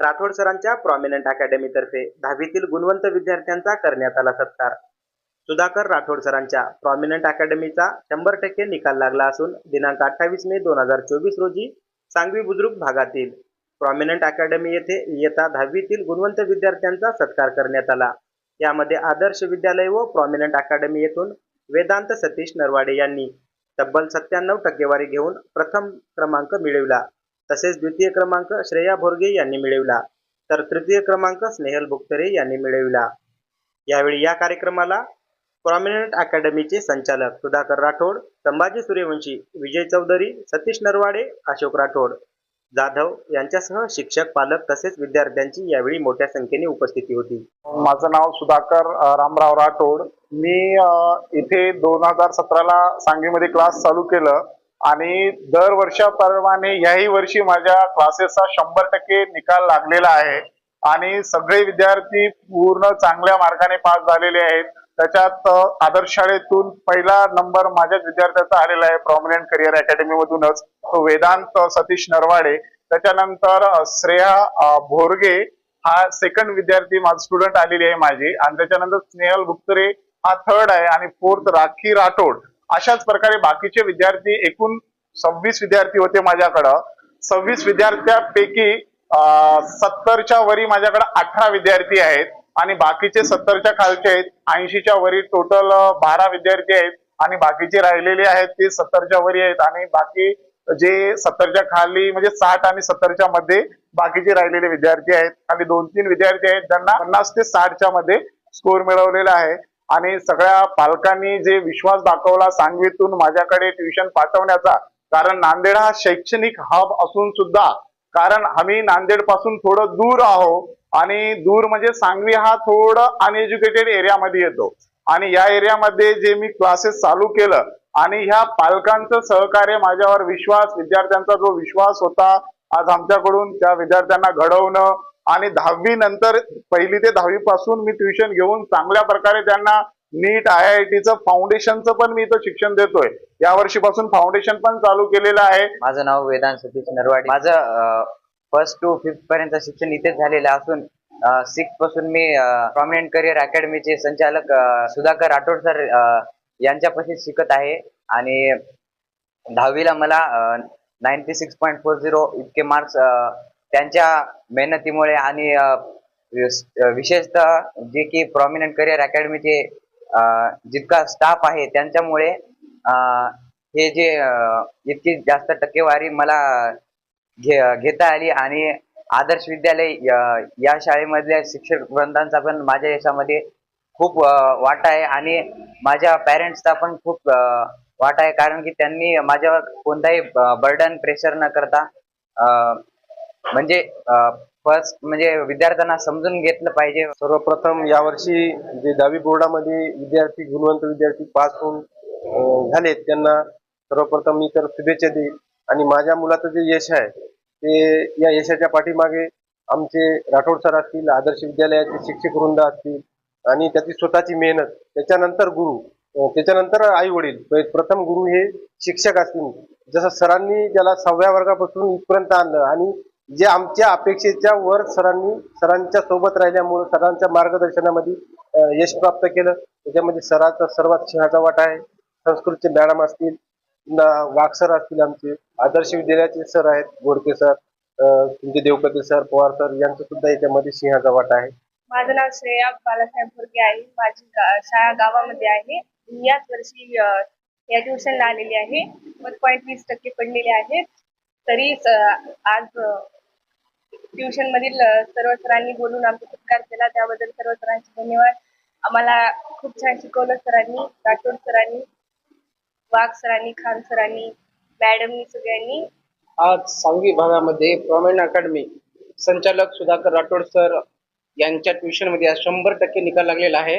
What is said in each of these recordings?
राठोड सरांच्या प्रॉमिनंट अकॅडमीतर्फे दहावीतील गुणवंत विद्यार्थ्यांचा करण्यात आला सत्कार. सुधाकर राठोड सरांच्या प्रॉमिनंट अकॅडमीचा शंभर टक्के निकाल लागला असून दिनांक अठ्ठावीस मे दोन हजार चोवीस रोजी सांगवी बुद्रुक भागातील प्रॉमिनंट अकॅडमी येथे इयत्ता दहावीतील गुणवंत विद्यार्थ्यांचा सत्कार करण्यात आला. यामध्ये आदर्श विद्यालय व प्रॉमिनंट अकॅडमी येथून वेदांत सतीश नरवाडे यांनी तब्बल सत्त्याण्णव टक्केवारी घेऊन प्रथम क्रमांक मिळविला. तसेच द्वितीय क्रमांक श्रेया भोरगे यांनी मिळविला. तर तृतीय क्रमांक स्नेहल भुक्तरे यांनी मिळविला. यावेळी या कार्यक्रमाला प्रॉमिनंट अकॅडमीचे संचालक सुधाकर राठोड संभाजी सूर्यवंशी विजय चौधरी सतीश नरवाडे अशोक राठोड जाधव यांच्यासह शिक्षक पालक तसेच विद्यार्थ्यांची यावेळी मोठ्या संख्येने उपस्थिती होती. माझं नाव सुधाकर रामराव राठोड. मी इथे दोन हजार सतराला सांगलीमध्ये क्लास चालू केलं. आणि दर वर्षाप्रमाणे याही वर्षी माझ्या क्लासेसचा शंभर टक्के निकाल लागलेला आहे. आणि सगळे विद्यार्थी पूर्ण चांगल्या मार्गाने पास झालेले आहेत. त्याच्यात आदर्श शाळेतून पहिला नंबर माझ्याच विद्यार्थ्याचा आलेला आहे प्रॉमिनंट करिअर अकॅडमी मधूनच. वेदांत सतीश नरवाडे. त्याच्यानंतर श्रेया भोरगे. हा सेकंड विद्यार्थी माझा स्टुडंट आलेली आहे माझी. आणि त्याच्यानंतर स्नेहल गुप्तरे. हा थर्ड आहे. आणि फोर्थ राखी राठोड. अशाच प्रकारे बाकीचे विद्यार्थी एकूण सव्वीस विद्यार्थी होते माझ्याकडं. सव्वीस विद्यार्थ्यापैकी सत्तरच्या वरी माझ्याकडे अठरा विद्यार्थी आहेत आणि बाकीचे सत्तरच्या खालचे आहेत ऐंशीच्या वरी टोटल बारा विद्यार्थी आहेत आणि बाकीचे राहिलेले आहेत ते सत्तरच्या वरी आहेत आणि बाकी जे सत्तरच्या खाली म्हणजे साठ आणि सत्तरच्या मध्ये बाकीचे राहिलेले विद्यार्थी आहेत. आणि दोन तीन विद्यार्थी आहेत ज्यांना पन्नास ते साठच्या मध्ये स्कोर मिळवलेला आहे. आणि सगळ्या पालकांनी जे विश्वास दाखवला सांगवीतून माझ्याकडे ट्युशन पाठवण्याचा कारण नांदेड हा शैक्षणिक हब असून सुद्धा कारण आम्ही नांदेडपासून थोडं दूर आहोत आणि दूर म्हणजे सांगवी हा थोडं अनएज्युकेटेड एरियामध्ये येतो. आणि या एरियामध्ये जे मी क्लासेस चालू केलं आणि ह्या पालकांचं सहकार्य माझ्यावर विश्वास विद्यार्थ्यांचा जो विश्वास होता आज आमच्याकडून त्या विद्यार्थ्यांना घडवणं आणि दहावी नंतर पहिली ते दहावी पासून मी ट्युशन घेऊन चांगल्या प्रकारे त्यांना नीट आय आय टीचं फाउंडेशनचं पण मी इथं शिक्षण देतोय. या वर्षीपासून फाउंडेशन पण चालू केलेलं आहे. माझं नाव वेदांत सतीश नरवाडे. माझं फर्स्ट टू फिफ्थ पर्यंत शिक्षण इथेच झालेलं असून सिक्सपासून मी प्रॉमिनंट करिअर अकॅडमीचे संचालक सुधाकर राठोड सर यांच्यापाशी शिकत आहे. आणि दहावीला मला ninety six point four zero इतके मार्क्स त्यांच्या मेहनतीमुळे आणि विशेषतः जे की प्रॉमिनंट करिअर अकॅडमीचे जितका स्टाफ आहे त्यांच्यामुळे हे जे इतकी जास्त टक्केवारी मला घे घेता आली आणि आदर्श विद्यालय या शाळेमधल्या शिक्षक वृंदांचा पण माझ्या यशामध्ये खूप वाटा आहे आणि माझ्या पॅरेंट्सचा पण खूप वाट वाटा आहे. कारण की त्यांनी माझ्यावर कोणताही बर्डन प्रेशर न करता म्हणजे फर्स्ट म्हणजे विद्यार्थ्यांना समजून घेतलं पाहिजे. सर्वप्रथम यावर्षी जे दहावी बोर्डामध्ये विद्यार्थी गुणवंत विद्यार्थी पास होऊन झालेत त्यांना सर्वप्रथम मी तर शुभेच्छा देईल आणि माझ्या मुलाचं जे यश आहे ते या यशाच्या पाठीमागे आमचे राठोड सर असतील आदर्श विद्यालयाचे शिक्षक वृंद असतील आणि त्याची स्वतःची मेहनत. त्याच्यानंतर गुरु. त्याच्यानंतर आई वडील. प्रथम गुरु हे शिक्षक असतील. जसं सरांनी त्याला सहाव्या वर्गापासून इथपर्यंत आणलं आणि जे आमच्या अपेक्षेच्या वर सरांनी सरांच्या सोबत राहिल्यामुळे सरांच्या मार्गदर्शनामध्ये यश प्राप्त केलं. त्याच्यामध्ये सराचा सर्वात सिंहाचा वाटा आहे. संस्कृतचे मॅडम असतील न- वाघ सर असतील आमचे. आदर्श विद्यालयाचे सर आहेत गोडके सर तुमचे देवकते सर पवार सर यांचा सुद्धा याच्यामध्ये सिंहाचा वाटा आहे. माझं नाव श्रेया बालासाहेब भुर्गे आहे. माझी गा- शाळा गावामध्ये आहे. मी याच वर्षी अ, या ट्युशनला आलेली आहे. वन पॉईंट वीस टक्के पडलेले आहेत. तरी अ, आज ट्युशन मधील अ, सर्व सरांनी बोलून आमचा सत्कार केला. त्याबद्दल सर्व सरांचे धन्यवाद. आम्हाला खूप छान शिकवलं सरांनी. राठोड सरांनी वाघ सरांनी खान सरांनी मॅडमनी सगळ्यांनी. आज सांगवी भागामध्ये प्रॉमेंट अकॅडमी संचालक सुधाकर राठोड सर यांच्या ट्युशनमध्ये आज शंभर टक्के निकाल लागलेला आहे.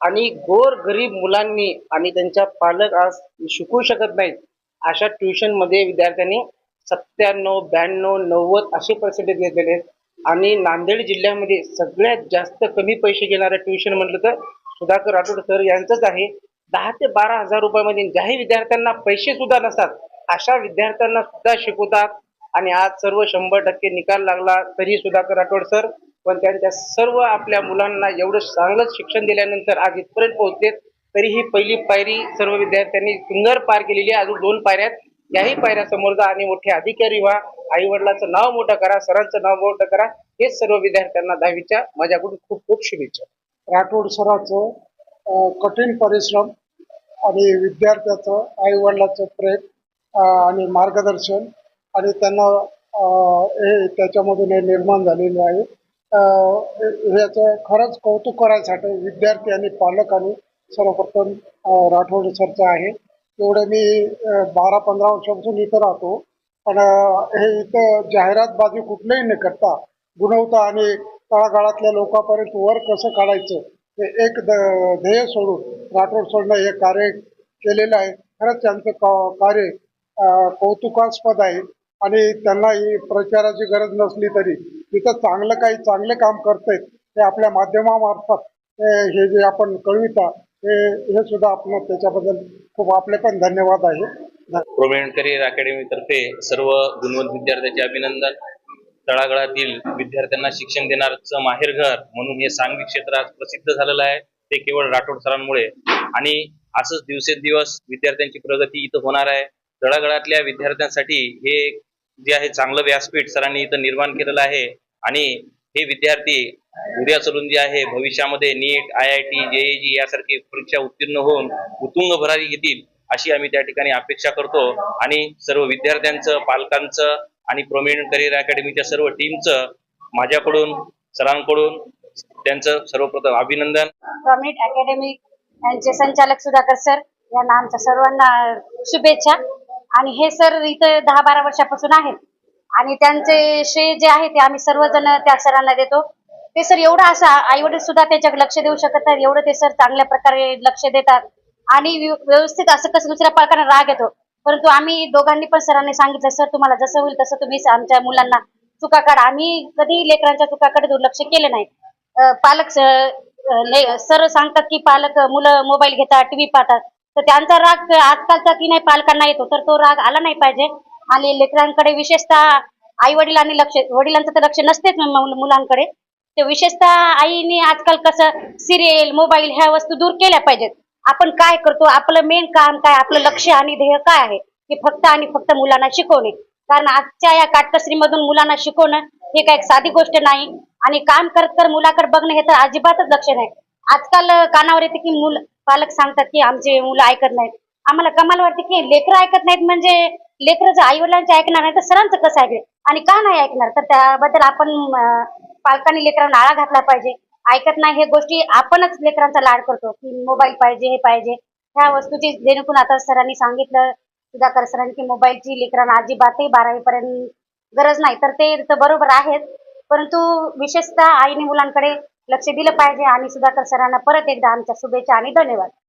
आणि गोर गरीब मुलांनी आणि त्यांच्या पालक आज शिकू शकत नाहीत. अशा ट्युशनमध्ये विद्यार्थ्यांनी सत्त्याण्णव ब्याण्णव नव्वद असे पर्सेंटेज घेतलेले आहेत. आणि नांदेड जिल्ह्यामध्ये सगळ्यात जास्त कमी पैसे घेणारं ट्युशन म्हटलं तर सुधाकर राठोड सर यांचंच आहे. दहा ते बारा हजार रुपयामध्ये ज्याही विद्यार्थ्यांना पैसे सुद्धा नसतात अशा विद्यार्थ्यांना सुद्धा शिकवतात. आणि आज सर्व शंभर टक्के निकाल लागला तरी सुधाकर राठोड सर पण त्यांच्या सर्व आपल्या मुलांना एवढं चांगलंच शिक्षण दिल्यानंतर आज इथपर्यंत पोहोचते तरी ही पहिली पायरी सर्व विद्यार्थ्यांनी सुंदर पार केलेली आहे. अजून दोन पायऱ्यात. याही पायऱ्या समोर जा आणि मोठे अधिकारी व्हा. आई वडिलांचं नाव मोठं करा. सरांचं नाव मोठं करा. हेच सर्व विद्यार्थ्यांना दहावीच्या माझ्याकडून खूप खूप शुभेच्छा. राठोड सराचं कठीण परिश्रम आणि विद्यार्थ्याचं आईवडिलाचं प्रेम आणि मार्गदर्शन आणि त्यांना हे त्याच्यामधून हे निर्माण झालेलं आहे. याचं खरंच कौतुक करायसाठी विद्यार्थी आणि पालक आणि सर्वप्रथम राठोड सरचं आहे. एवढं मी बारा पंधरा वर्षापासून इथं राहतो. पण हे इथं जाहिरातबाजी कुठलंही न करता गुणवता आणि तळागाळातल्या लोकांपर्यंत वर कसं काढायचं हे एक द- ध्येय सोडून राठोड सोडणं हे कार्य केलेलं आहे. खरंच त्यांचं का- कार्य कौतुकास्पद आहे. आणि त्यांना ही प्रचाराची गरज नसली तरी तिथं चांगलं काही चांगले काम करतायत ते आपल्या माध्यमामार्फत हे जे आपण कळविता हे हे सुद्धा आपण त्याच्याबद्दल खूप आपले पण धन्यवाद आहे. प्रोमिनंट करिअर अकॅडमीतर्फे सर्व गुणवंत विद्यार्थ्यांचे अभिनंदन. तळागळातील विद्यार्थ्यांना शिक्षण देणारचं माहेरघर म्हणून हे सांगली क्षेत्र आज प्रसिद्ध झालेलं आहे. ते केवळ राठोड सरांमुळे. आणि असंच दिवसेंदिवस विद्यार्थ्यांची प्रगती इथं होणार आहे. तळागळातल्या विद्यार्थ्यांसाठी हे जे आहे चांगलं व्यासपीठ सरांनी इथं निर्माण केलेलं आहे. आणि हे विद्यार्थी उद्या चलून जे आहे भविष्यामध्ये NEET I I T JEE यासारखी परीक्षा उत्तीर्ण होऊन उत्तुंग भरारी घेतील अशी आम्ही त्या ठिकाणी अपेक्षा करतो. आणि सर्व विद्यार्थ्यांचं पालकांचं आणि प्रोमिनंट करिअर अकॅडमीच्या सर्व टीमचं माझ्याकडून सरांकडून त्यांचं सर्वप्रथम अभिनंदन. प्रॉमिट अकॅडमी यांचे संचालक सुधाकर सर यांना आमच्या सर्वांना शुभेच्छा. आणि हे सर इथं दहा बारा वर्षापासून आहेत. आणि त्यांचे श्रेय जे आहे ते आम्ही सर्वजण त्या सरांना देतो. ते सर एवढं असं आई वडील सुद्धा त्याच्याकडे लक्ष देऊ शकत नाही एवढं ते सर चांगल्या प्रकारे लक्ष देतात. आणि व्यवस्थित असं कसं दुसऱ्या पालकांना राग येतो. परंतु आम्ही दोघांनी पण सरांनी सांगितलं सर तुम्हाला जसं होईल तसं तुम्ही आमच्या मुलांना चुका काढा. आम्ही कधी लेकरांच्या चुकाकडे दुर्लक्ष केलं नाही. पालक स- ले- सर सांगतात की पालक मुलं मोबाईल घेतात टीव्ही पाहतात. तर त्यांचा राग आजकालचा की नाही पालकांना येतो तर तो राग आला नाही पाहिजे. आणि लेकरांकडे विशेषतः आई वडिलांनी लक्ष वडिलांचं तर लक्ष नसतेच मुलांकडे. ते विशेषतः आईने आजकाल कसं सिरियल मोबाईल ह्या वस्तू दूर केल्या पाहिजेत. आपण काय करतो आपलं मेन काम काय आपलं लक्ष आणि ध्येय काय आहे की फक्त आणि फक्त मुलांना शिकवणे. कारण आजच्या या काटकसरीमधून मुलांना शिकवणं हे काय साधी गोष्ट नाही. आणि काम करत तर मुलाकडे बघणं हे तर अजिबातच लक्ष नाही. आजकाल कानावर येते की मुल पालक सांगतात की आमचे मुलं ऐकत नाहीत. आम्हाला कमाल वाटते की लेकरं ऐकत नाहीत म्हणजे लेकरं जर आई वडिलांचे ऐकणार नाही तर सरांचं कसं ऐकणार आणि का नाही ऐकणार? तर त्याबद्दल आपण पालकांनी लेकरांना आळा घातला पाहिजे. ऐकत नाही हे गोष्टी आपणच लेकरांचा लाड करतो की मोबाईल पाहिजे हे पाहिजे. ह्या वस्तूची जेणेकरून आता सरांनी सांगितलं सुधाकर सरांनी की मोबाईलची लेकरांना अजिबातही बारावीपर्यंत गरज नाही. तर ते तर बरोबर आहेत. परंतु विशेषतः आईने मुलांकडे लक्ष दिलं पाहिजे आणि सुधाकर सरांना परत एकदा आमच्या शुभेच्छा आणि धन्यवाद.